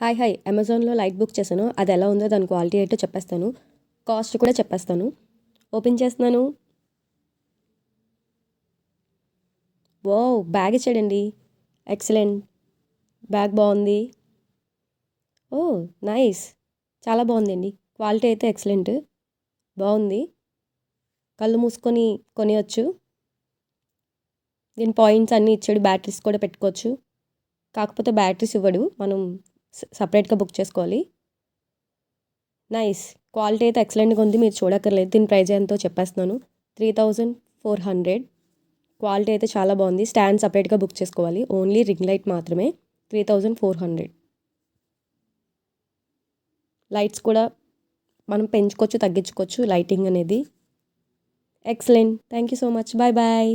Hi hi. అమెజాన్లో light book చేశాను. అది ఎలా ఉందో దాని క్వాలిటీ ఏంటో చెప్పేస్తాను. కాస్ట్ కూడా చెప్పేస్తాను. ఓపెన్ చేస్తున్నాను. ఓ బ్యాగ్ ఇచ్చాడండి. ఎక్సలెంట్. బ్యాగ్ బాగుంది. ఓ నైస్. చాలా బాగుందండి. క్వాలిటీ అయితే ఎక్సలెంట్. బాగుంది. కళ్ళు మూసుకొని కొనియచ్చు. దీని పాయింట్స్ అన్నీ ఇచ్చాడు. బ్యాటరీస్ కూడా పెట్టుకోవచ్చు. కాకపోతే బ్యాటరీస్ ఇవ్వడు. మనం సపరేట్గా బుక్ చేసుకోవాలి. నైస్. క్వాలిటీ అయితే ఎక్సలెంట్గా ఉంది. మీరు చూడక్కర్లేదు. దీని ప్రైజ్ ఎంతో చెప్పేస్తున్నాను. Three thousand four hundred. Quality అయితే చాలా బాగుంది. స్టాండ్ సపరేట్గా బుక్ చేసుకోవాలి. ఓన్లీ రింగ్ లైట్ మాత్రమే. Three thousand four hundred. Lights కూడా మనం పెంచుకోవచ్చు తగ్గించుకోవచ్చు. లైటింగ్ అనేది. Excellent. Thank you so much. Bye bye.